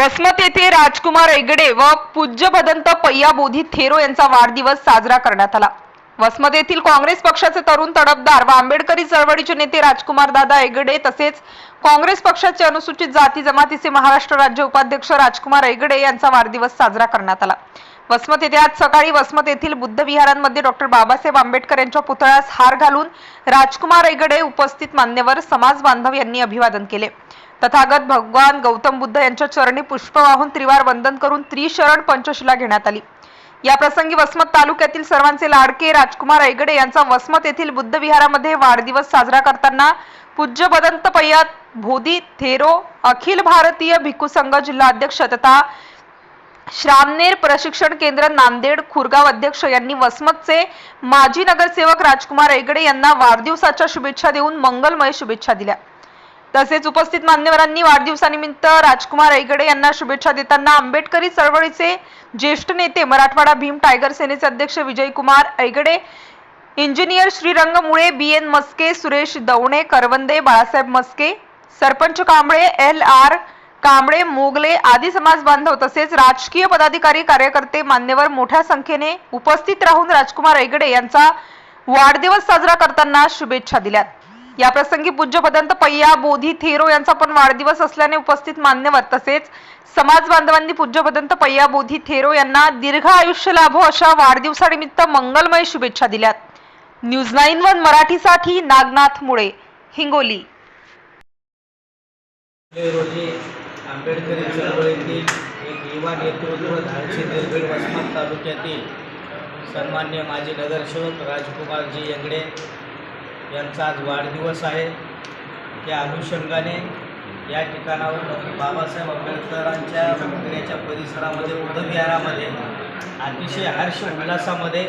वसमत येथे राजकुमार एगडे व पूज्य भदंत पय्या बोधी थेरो यांचा वाढदिवस साजरा करण्यात आला. वसमत येथील काँग्रेस पक्षाचे तरुण तडफदार व आंबेडकरी चळवळीचे नेते राजकुमार दादा एगडे तसेच काँग्रेस पक्षाचे अनुसूचित जाती जमातीचे महाराष्ट्र राज्य उपाध्यक्ष राजकुमार एगडे यांचा वाढदिवस साजरा करण्यात आला. वसमत येथे आज सकाळी वसमत येथील बुद्ध विहारांमध्ये डॉक्टर बाबासाहेब आंबेडकर यांच्या पुतळ्यास हार घालून राजकुमार एगडे उपस्थित मान्यवर समाज बांधव यांनी अभिवादन केले. तथागत भगवान गौतम बुद्ध यांच्या चरणी पुष्प वाहून त्रिवार वंदन करून त्रिशरण पंचशिला घेण्यात आली. या प्रसंगी वसमत तालुक्यातील सर्वांचे लाडके राजकुमार ऐगडे यांचा वसमत येथील बुद्ध विहारामध्ये वाढदिवस साजरा करताना पूज्य बदंत पय्यात भोदी थेरो अखिल भारतीय भिक्खू संघ जिल्हा अध्यक्ष तथा श्रामनेर प्रशिक्षण केंद्र नांदेड खुरगाव अध्यक्ष यांनी वसमतचे माजी नगरसेवक राजकुमार ऐगडे यांना वाढदिवसाच्या शुभेच्छा देऊन मंगलमय शुभेच्छा दिल्या. तसेच उपस्थित मान्यवरांनी वाढदिवसानिमित्त राजकुमार ऐगडे यांना शुभेच्छा देताना आंबेडकरी चळवळीचे ज्येष्ठ नेते मराठवाडा भीम टायगर सेनेचे अध्यक्ष Vijaykumar Aigade engineer Shrirang Mule B N Maske Suresh Davane Karwande Balasaheb Maske sarpanch Kamble L R Kamble Mogale आदी समाज बांधव तसेच राजकीय पदाधिकारी कार्यकर्ते मान्यवर मोठ्या संख्येने उपस्थित राहून राजकुमार ऐगडे यांचा वाढदिवस साजरा करताना शुभेच्छा दिल्यात. या प्रसंगी पय्या बोधी थेरो यांचा पण वाढदिवस असल्याने उपस्थित मान्यवर तसेच समाज बांधवांनी पूज्यपदंत पय्या बोधी थेरो यांना दीर्घ आयुष्य लाभो अशा वाढदिवसानिमित्त मंगलमय शुभेच्छा दिल्यात. न्यूज नाईन वन मराठीसाठी नागनाथ मुळे हिंगोली. रोजी आंबेडकरी चळवळीतील एक युवा नेतृत्व धाडसी निर्भीड वसमत तालुक्यातील सन्मान्य माजी नगरसेवक राजकुमारजी यंगडे यांचा आज वाढदिवस आहे. त्या अनुषंगाने या ठिकाणावर डॉक्टर बाबासाहेब आंबेडकरांच्या पुतळ्याच्या परिसरामध्ये बुद्धविहारामध्ये अतिशय हर्ष उल्हासामध्ये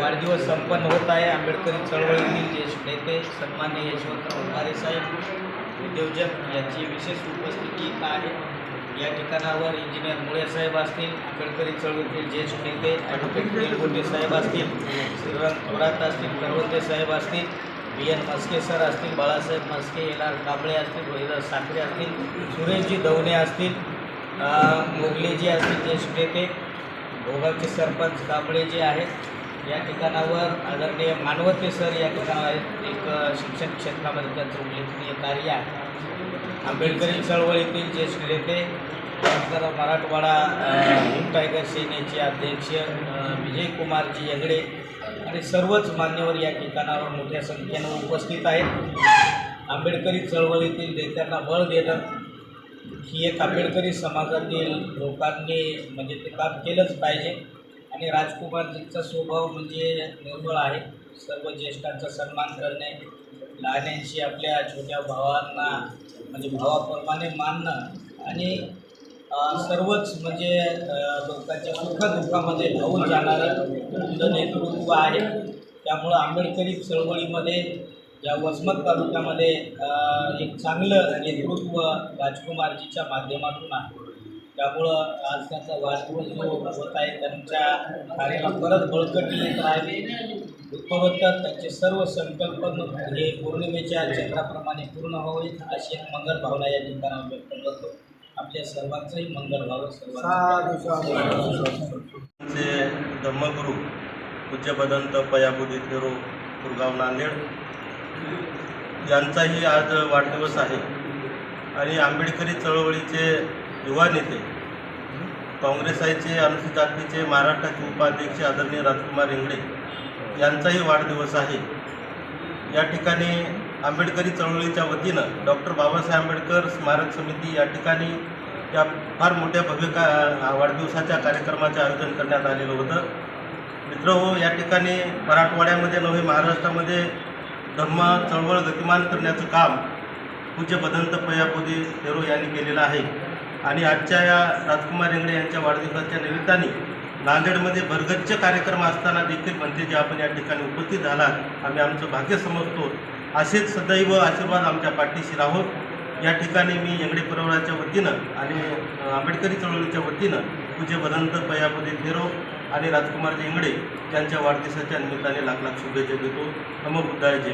वाढदिवस संपन्न होत आहे. आंबेडकरी चळवळीतील ज्येष्ठ नेते सन्मान्य यशवंतराव उभारे साहेब उद्योजक यांची विशेष उपस्थिती आहे. या ठिकाणावर इंजिनियर मुळे साहेब असतील आंबेडकरी चळवळीतील ज्येष्ठ नेते ॲडव्होकेट तेलगोटे साहेब असतील श्रीराम थोरात असतील करवंते साहेब असतील बी एन मस्के सर असतील बाळासाहेब मस्के एल आर कांबळे असतील रोहिदास साखरे असतील सुरेशजी दवणे असतील मोगलेजी असतील ज्येष्ठ नेते भोगावचे सरपंच कांबळे जे आहेत या ठिकाणावर आदरणीय मानवते सर या ठिकाणावर आहेत एक शिक्षण क्षेत्रामध्ये त्यांचं उल्लेखनीय कार्य आहे. आंबेडकरी चळवळीतील ज्येष्ठ नेते त्यानंतर मराठवाडा अ, टायगर सेनेचे अध्यक्ष विजयकुमारजी यगडे आणि सर्वच मान्यवर या ठिकाणावर मोठ्या संख्येनं उपस्थित आहेत. आंबेडकरी चळवळीतील नेत्यांना बळ देणं ही एक आंबेडकरी समाजातील लोकांनी म्हणजे ते काम केलंच पाहिजे. आणि राजकुमारजींचा स्वभाव म्हणजे निर्मळ आहे. सर्व ज्येष्ठांचा सन्मान करणे लहान्यांशी आपल्या छोट्या भावांना म्हणजे भावाप्रमाणे मानणं आणि सर्वच म्हणजे लोकांच्या सुखदुःखामध्ये धावून जाणारं तुमचं नेतृत्व आहे. त्यामुळं आंबेडकरी चळवळीमध्ये या वसमत तालुक्यामध्ये एक चांगलं नेतृत्व राजकुमारजीच्या माध्यमातून आहे. त्यामुळं आज त्यांचा वाढदिवस जो होत आहे त्यांच्या कार्याला परत बळकटी येत राहावी उत्तरोत्तर त्यांचे सर्व संकल्प हे पौर्णिमेच्या चंद्राप्रमाणे पूर्ण व्हावेत अशी एक मंगल भावना या ठिकाणी व्यक्त करतो. आपल्या सर्वांचंही मंगल व्हावं सर्वांचं धम्मगुरू पूज्य भदंत पयाबुदी थेरो कुरगाव नांदेड. यांचाही आज वाढदिवस आहे. आणि आंबेडकरी चळवळीचे युवा नेते काँग्रेसाचे अनुसूचित जातीचे महाराष्ट्राचे उपाध्यक्ष आदरणीय राजकुमार इंगडे यांचाही वाढदिवस आहे. या ठिकाणी आंबेडकरी चळवळीच्या वतीनं डॉक्टर बाबासाहेब आंबेडकर स्मारक समिती या ठिकाणी या फार मोठ्या भव्य का वाढदिवसाच्या कार्यक्रमाचे आयोजन करण्यात आलेलं होतं. मित्र हो या ठिकाणी मराठवाड्यामध्ये नव्हे महाराष्ट्रामध्ये धम्म चळवळ गतिमान करण्याचं काम पूज्य बदंत पयापुदी नेहरू यांनी केलेलं आहे. आणि आजच्या या राजकुमार इंगडे यांच्या वाढदिवसाच्या निमित्ताने नांदेडमध्ये भरगच्च कार्यक्रम असताना देखील म्हणजे जे आपण या ठिकाणी उपस्थित झालात आम्ही आमचं भाग्य समजतो. असेच सदैव आशीर्वाद आमच्या पाठीशी राहोत या ठिकाणी मी यंगडे परिवाराच्या वतीनं आणि आंबेडकरी चळवळीच्या वतीनं पूजे भदंत पयापुदी थेरो आणि राजकुमारजी इंगडे यांच्या वाढदिवसाच्या निमित्ताने लाख लाख शुभेच्छा देतो. नमो बुद्धाय जय